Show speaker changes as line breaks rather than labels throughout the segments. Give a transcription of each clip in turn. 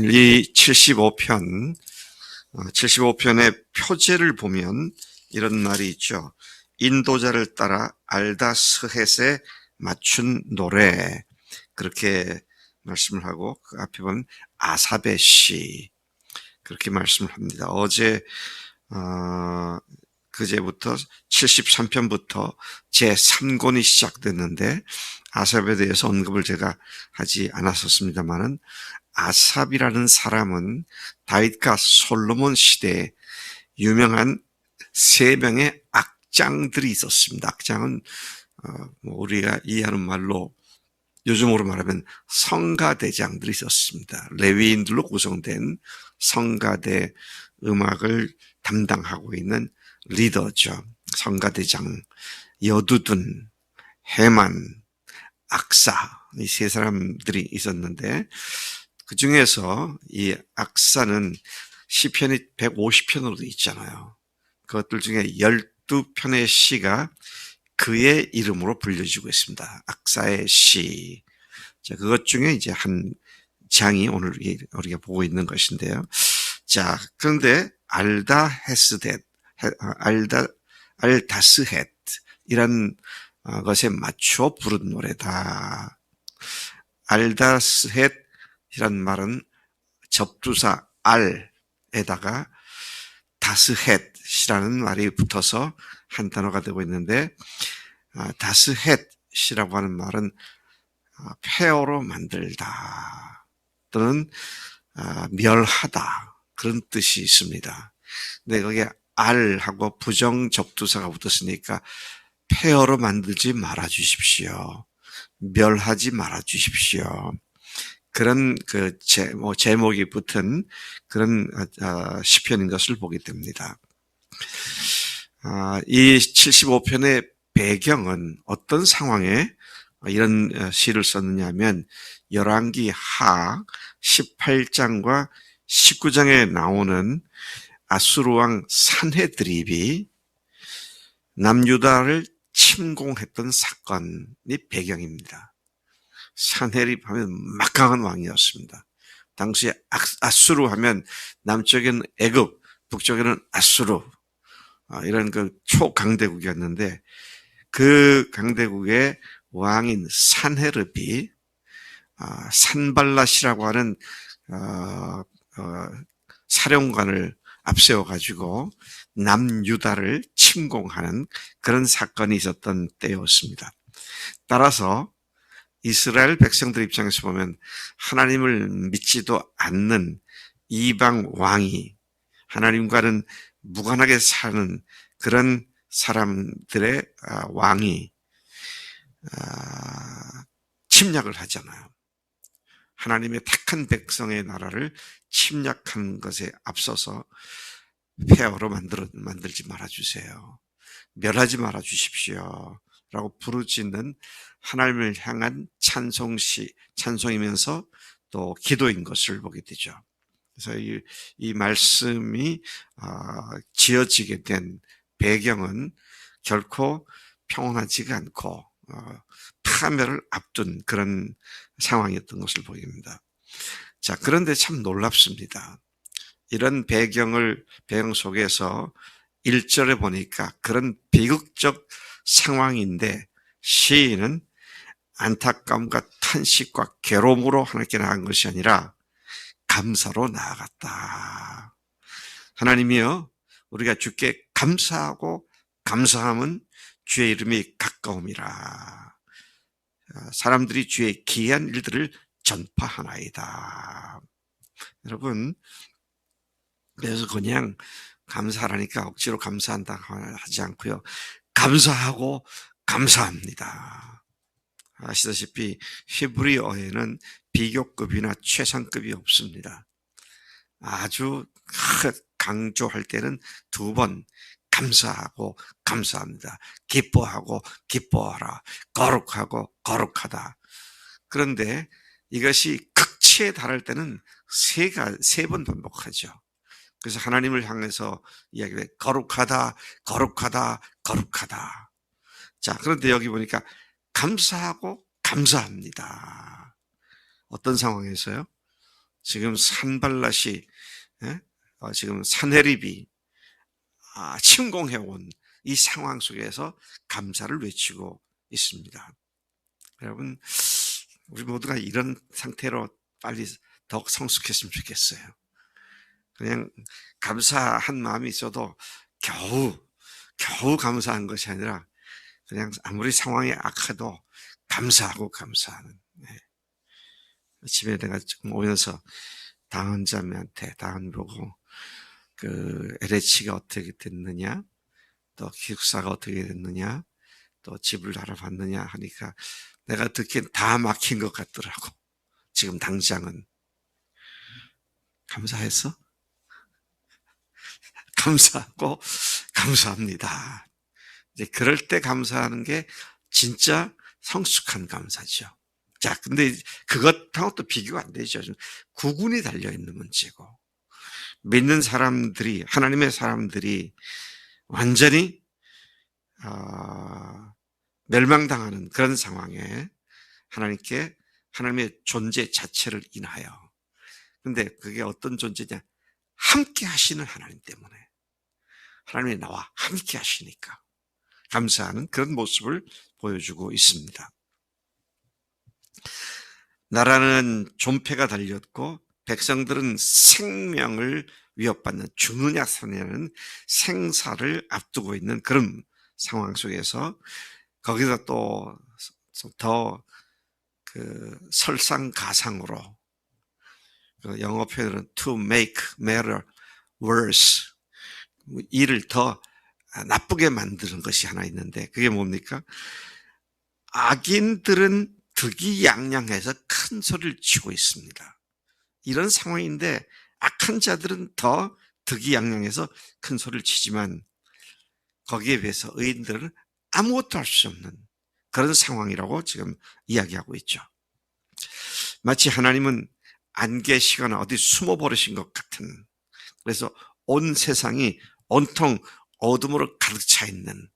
이 75편, 75편의 표제를 보면 이런 말이 있죠. 인도자를 따라 알다 스헷에 맞춘 노래. 그렇게 말씀을 하고 그 앞에 보면 아사베 시. 그렇게 말씀을 합니다. 어제, 어, 그제부터 73편부터 제3권이 시작됐는데 아삽에 대해서 언급을 제가 하지 않았었습니다만은 아삽이라는 사람은 다윗과 솔로몬 시대에 유명한 세 명의 악장들이 있었습니다. 악장은 어, 뭐 우리가 이해하는 말로 요즘으로 말하면 성가대장들이 있었습니다. 레위인들로 구성된 성가대 음악을 담당하고 있는 리더죠. 성가대장, 여두둔, 해만, 악사 이 세 사람들이 있었는데 그 중에서 이 악사는 시편이 150편으로 돼 있잖아요. 그것들 중에 12편의 시가 그의 이름으로 불려지고 있습니다. 악사의 시. 자, 그것 중에 이제 한 장이 오늘 우리가 보고 있는 것인데요. 자, 그런데 알다 헤스댓, 알다, 알다스헷, 이란 것에 맞춰 부른 노래다. 알다스헷, 이란 말은 접두사 알에다가 다스헷이라는 말이 붙어서 한 단어가 되고 있는데 아, 다스헷이라고 하는 말은 아, 폐어로 만들다 또는 아, 멸하다 그런 뜻이 있습니다. 근데 거기에 알하고 부정 접두사가 붙었으니까 폐어로 만들지 말아 주십시오. 멸하지 말아 주십시오. 그런 그 제, 뭐 제목이 붙은 그런 어, 시편인 것을 보게 됩니다. 아, 이 75편의 배경은 어떤 상황에 이런 어, 시를 썼느냐면 열왕기 하 18장과 19장에 나오는 아수르 왕 산헤드립이 남유다를 침공했던 사건이 배경입니다. 산헤립 하면 막강한 왕이었습니다. 당시에 아수르 하면 남쪽에는 애굽, 북쪽에는 아수르 아, 이런 그 초강대국이었는데 그 강대국의 왕인 산헤르비 아, 산발라시라고 하는 어, 어, 사령관을 앞세워 가지고 남유다를 침공하는 그런 사건이 있었던 때였습니다. 따라서 이스라엘 백성들 입장에서 보면 하나님을 믿지도 않는 이방 왕이 하나님과는 무관하게 사는 그런 사람들의 아, 왕이 아, 침략을 하잖아요. 하나님의 택한 백성의 나라를 침략한 것에 앞서서 폐허로 만들어, 만들지 말아주세요. 멸하지 말아주십시오. 라고 부르짖는 하나님을 향한 찬송시, 찬송이면서 또 기도인 것을 보게 되죠. 그래서 이, 이 말씀이 어, 지어지게 된 배경은 결코 평온하지가 않고 어, 파멸을 앞둔 그런 상황이었던 것을 보입니다. 자, 그런데 참 놀랍습니다. 이런 배경을 배경 속에서 1절에 보니까 그런 비극적 상황인데 시인은 안타까움과 탄식과 괴로움으로 하나님께 나간 것이 아니라 감사로 나아갔다. 하나님이여 우리가 주께 감사하고 감사함은 주의 이름이 가까움이라. 사람들이 주의 기이한 일들을 전파하나이다. 여러분, 그래서 그냥 감사하니까 억지로 감사한다 하지 않고요. 감사하고 감사합니다. 아시다시피 히브리어에는 비교급이나 최상급이 없습니다. 아주 강조할 때는 두 번 감사하고 감사합니다. 기뻐하고 기뻐하라. 거룩하고 거룩하다. 그런데 이것이 극치에 달할 때는 세가 세번 반복하죠. 그래서 하나님을 향해서 이야기를 거룩하다, 거룩하다, 거룩하다. 자, 그런데 여기 보니까 감사하고 감사합니다. 어떤 상황에서요? 지금 산발랏이 예? 어, 지금 산헤립이 아, 침공해온 이 상황 속에서 감사를 외치고 있습니다. 여러분, 우리 모두가 이런 상태로 빨리 더 성숙했으면 좋겠어요. 그냥 감사한 마음이 있어도 겨우, 겨우 감사한 것이 아니라 그냥 아무리 상황이 악해도 감사하고 감사하는. 네. 집에 내가 지금 오면서 다은 자매한테 다은 보고 그 LH가 어떻게 됐느냐, 또 기숙사가 어떻게 됐느냐, 또 집을 알아봤느냐 하니까 내가 듣기엔 다 막힌 것 같더라고. 지금 당장은. 감사했어? 감사하고 감사합니다. 이제 그럴 때 감사하는 게 진짜 성숙한 감사죠. 자, 근데 그것하고 또 비교가 안 되죠. 구군이 달려 있는 문제고. 믿는 사람들이, 하나님의 사람들이 완전히, 어, 멸망당하는 그런 상황에 하나님께 하나님의 존재 자체를 인하여. 근데 그게 어떤 존재냐? 함께 하시는 하나님 때문에. 하나님이 나와 함께 하시니까. 감사하는 그런 모습을 보여주고 있습니다. 나라는 존폐가 달렸고 백성들은 생명을 위협받는 죽느냐 사느냐는 생사를 앞두고 있는 그런 상황 속에서 거기서 또더 그 설상가상으로 그 영어 표현은 to make matter worse 일을 더 나쁘게 만드는 것이 하나 있는데 그게 뭡니까? 악인들은 득이 양양해서 큰 소리를 치고 있습니다. 이런 상황인데 악한 자들은 더 득이 양양해서 큰 소리를 치지만 거기에 비해서 의인들은 아무것도 할 수 없는 그런 상황이라고 지금 이야기하고 있죠. 마치 하나님은 안 계시거나 어디 숨어 버리신 것 같은 그래서 온 세상이 온통 어둠으로 가득 차 있는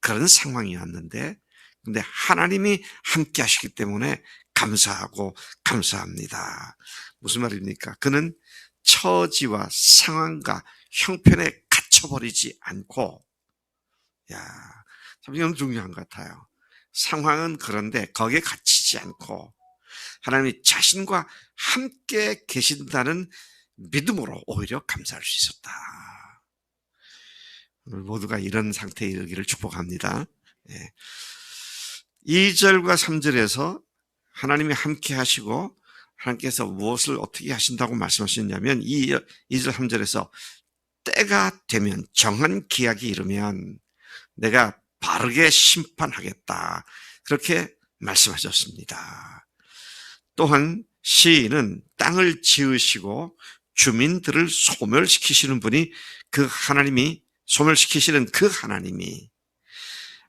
그런 상황이었는데 근데 하나님이 함께 하시기 때문에 감사하고 감사합니다. 무슨 말입니까? 그는 처지와 상황과 형편에 갇혀버리지 않고 야, 참 이건 중요한 것 같아요. 상황은 그런데 거기에 갇히지 않고 하나님이 자신과 함께 계신다는 믿음으로 오히려 감사할 수 있었다. 오늘 모두가 이런 상태에 이르기를 축복합니다. 예. 2절과 3절에서 하나님이 함께 하시고 하나님께서 무엇을 어떻게 하신다고 말씀하셨냐면 2절, 3절에서 때가 되면 정한 기약이 이르면 내가 바르게 심판하겠다. 그렇게 말씀하셨습니다. 또한 시인은 땅을 지으시고 주민들을 소멸시키시는 분이 그 하나님이 소멸시키시는 그 하나님이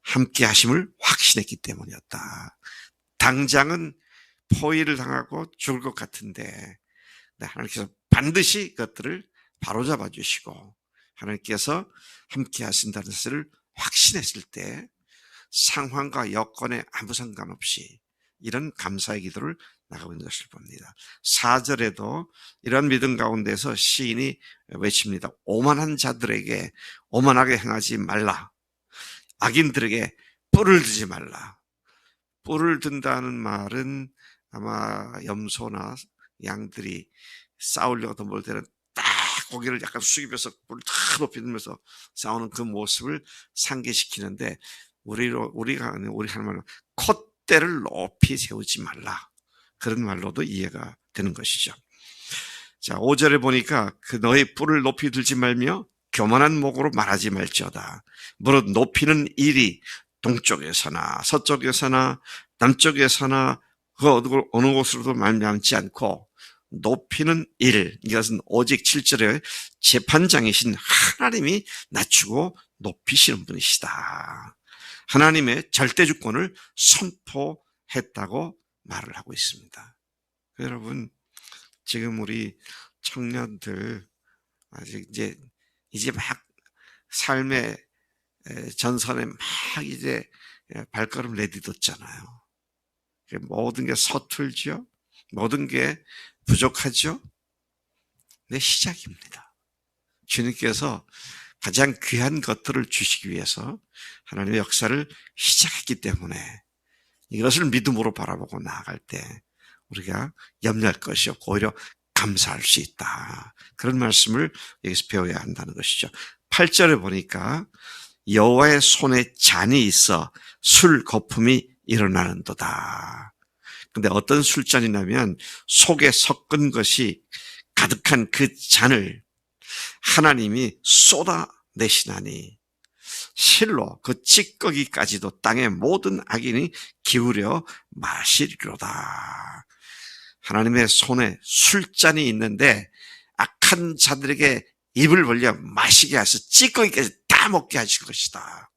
함께 하심을 확신했기 때문이었다. 당장은 포위를 당하고 죽을 것 같은데 하나님께서 반드시 그것들을 바로잡아 주시고 하나님께서 함께 하신다는 것을 확신했을 때 상황과 여건에 아무 상관없이 이런 감사의 기도를 나가고 있는 것을 봅니다. 4절에도 이런 믿음 가운데서 시인이 외칩니다. 오만한 자들에게 오만하게 행하지 말라. 악인들에게 뿔을 드지 말라. 뿔을 든다는 말은 아마 염소나 양들이 싸우려고 덤볼 때는 딱 고개를 약간 숙이면서 뿔을 탁 높이 들면서 싸우는 그 모습을 상기시키는데 우리로 우리가 우리 하는 말은 콧대를 높이 세우지 말라. 그런 말로도 이해가 되는 것이죠. 자, 5절에 보니까 그 너의 뿔을 높이 들지 말며 교만한 목으로 말하지 말지어다. 무릇 높이는 일이 동쪽에서나 서쪽에서나 남쪽에서나 그 어느 곳으로도 말미암지 않고 높이는 일 이것은 오직 7절에 재판장이신 하나님이 낮추고 높이시는 분이시다. 하나님의 절대 주권을 선포했다고 말을 하고 있습니다. 여러분 지금 우리 청년들 아직 이제 이제 막 삶의 전선에 막 이제 발걸음 내딛었잖아요. 모든 게 서툴죠. 모든 게 부족하죠. 내 시작입니다. 주님께서 가장 귀한 것들을 주시기 위해서 하나님의 역사를 시작했기 때문에 이것을 믿음으로 바라보고 나아갈 때 우리가 염려할 것이 없고 오히려 감사할 수 있다. 그런 말씀을 여기서 배워야 한다는 것이죠. 8절에 보니까 여호와의 손에 잔이 있어 술 거품이 일어나는도다. 근데 어떤 술잔이냐면 속에 섞은 것이 가득한 그 잔을 하나님이 쏟아내시나니 실로 그 찌꺼기까지도 땅의 모든 악인이 기울여 마시리로다. 하나님의 손에 술잔이 있는데 악한 자들에게 입을 벌려 마시게 하셔 찌꺼기까지 다 먹게 하실 것이다.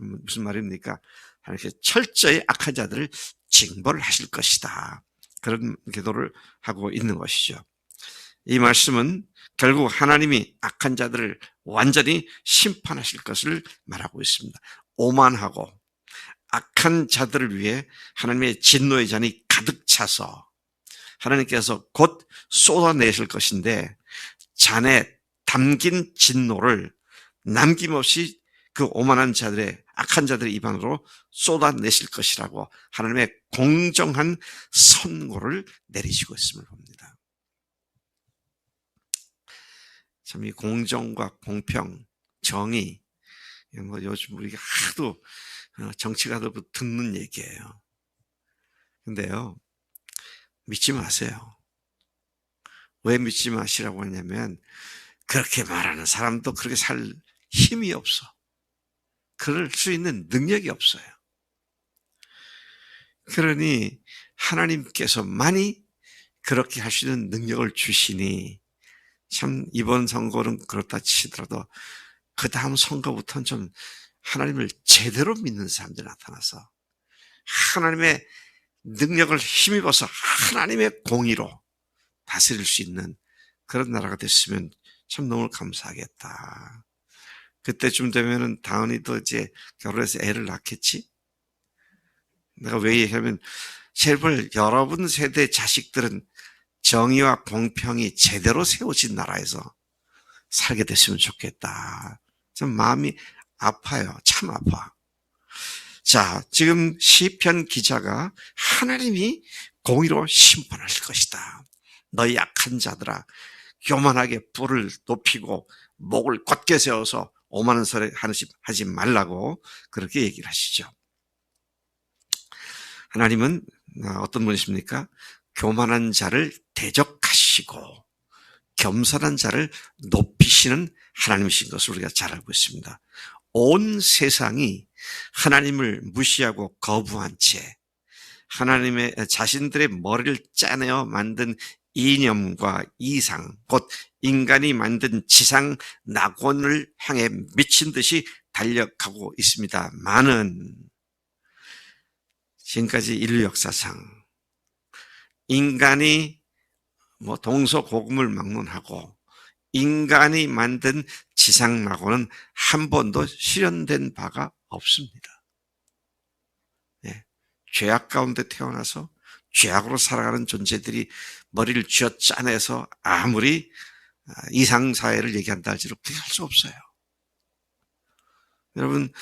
음, 무슨 말입니까? 하나님께서 철저히 악한 자들을 징벌을 하실 것이다. 그런 기도를 하고 있는 것이죠. 이 말씀은 결국 하나님이 악한 자들을 완전히 심판하실 것을 말하고 있습니다. 오만하고 악한 자들을 위해 하나님의 진노의 잔이 가득 차서 하나님께서 곧 쏟아내실 것인데 잔에 담긴 진노를 남김없이 그 오만한 자들의 악한 자들의 입안으로 쏟아내실 것이라고 하나님의 공정한 선고를 내리시고 있음을 봅니다. 참 이 공정과 공평, 정의, 뭐 요즘 우리가 하도 어, 정치가들도 듣는 얘기예요. 근데요, 믿지 마세요. 왜 믿지 마시라고 하냐면, 그렇게 말하는 사람도 그렇게 살 힘이 없어. 그럴 수 있는 능력이 없어요. 그러니 하나님께서만이 그렇게 할 수 있는 능력을 주시니 참 이번 선거는 그렇다 치더라도 그 다음 선거부터는 좀 하나님을 제대로 믿는 사람들이 나타나서 하나님의 능력을 힘입어서 하나님의 공의로 다스릴 수 있는 그런 나라가 됐으면 참 너무 감사하겠다. 그때쯤 되면은 다은이도 이제 결혼해서 애를 낳겠지? 내가 왜 얘기하면 제발 여러분 세대 자식들은 정의와 공평이 제대로 세워진 나라에서 살게 됐으면 좋겠다. 좀 마음이 아파요. 참 아파. 자, 지금 시편 기자가 하나님이 공의로 심판하실 것이다. 너희 약한 자들아, 교만하게 불을 높이고 목을 곧게 세워서 오만한 소리 하지 말라고 그렇게 얘기를 하시죠. 하나님은 어떤 분이십니까? 교만한 자를 대적하시고 겸손한 자를 높이시는 하나님이신 것을 우리가 잘 알고 있습니다. 온 세상이 하나님을 무시하고 거부한 채 하나님의 자신들의 머리를 짜내어 만든 이념과 이상, 곧 인간이 만든 지상 낙원을 향해 미친 듯이 달려가고 있습니다. 많은 지금까지 인류 역사상 인간이 뭐 동서고금을 막론하고 인간이 만든 지상 낙원은 한 번도 실현된 바가 없습니다. 네. 죄악 가운데 태어나서 죄악으로 살아가는 존재들이 머리를 쥐어 짜내서 아무리 아, 이상사회를 얘기한다 할지라도 그게 할 수 없어요. 여러분,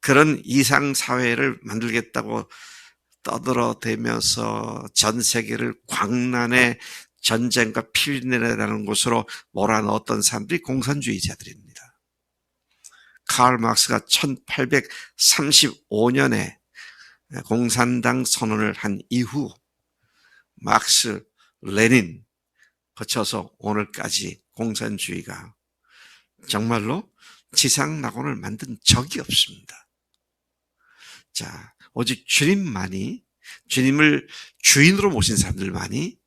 그런 이상사회를 만들겠다고 떠들어대면서 전 세계를 광란의 전쟁과 피리내라는 곳으로 몰아넣었던 사람들이 공산주의자들입니다. 카를 막스가 1835년에 공산당 선언을 한 이후 막스, 레닌 거쳐서 오늘까지 공산주의가 정말로 지상 낙원을 만든 적이 없습니다. 자, 오직 주님만이 주님을 주인으로 모신 사람들만이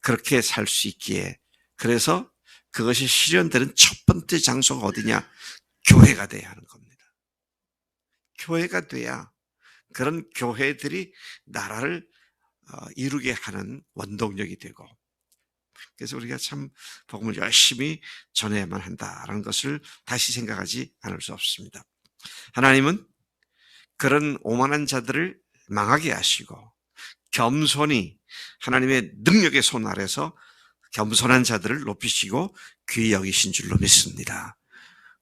그렇게 살 수 있기에 그래서 그것이 실현되는 첫 번째 장소가 어디냐? 교회가 돼야 하는 겁니다. 교회가 돼야 그런 교회들이 나라를 어, 이루게 하는 원동력이 되고 그래서 우리가 참 복음을 열심히 전해야만 한다라는 것을 다시 생각하지 않을 수 없습니다. 하나님은 그런 오만한 자들을 망하게 하시고 겸손히 하나님의 능력의 손 아래서 겸손한 자들을 높이시고 귀히 여기신 줄로 믿습니다.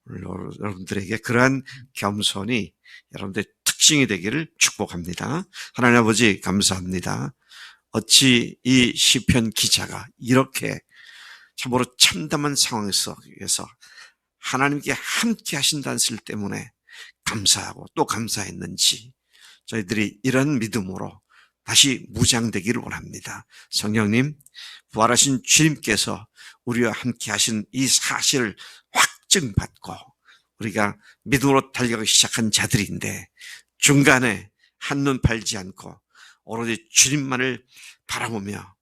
여러분들에게 그러한 겸손이 여러분들의 특징이 되기를 축복합니다. 하나님 아버지 감사합니다. 어찌 이 시편 기자가 이렇게 참으로 참담한 상황에서 하나님께 함께 하신다는 실 때문에 감사하고 또 감사했는지 저희들이 이런 믿음으로 다시 무장되기를 원합니다. 성령님, 부활하신 주님께서 우리와 함께 하신 이 사실을 확증받고 우리가 믿음으로 달려가기 시작한 자들인데 중간에 한눈 팔지 않고 오로지 주님만을 바라보며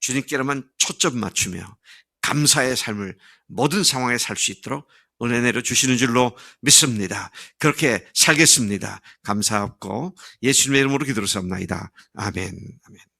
주님께로만 초점 맞추며 감사의 삶을 모든 상황에 살 수 있도록 은혜 내려 주시는 줄로 믿습니다. 그렇게 살겠습니다. 감사하고 예수님의 이름으로 기도를 삼나이다. 아멘. 아멘.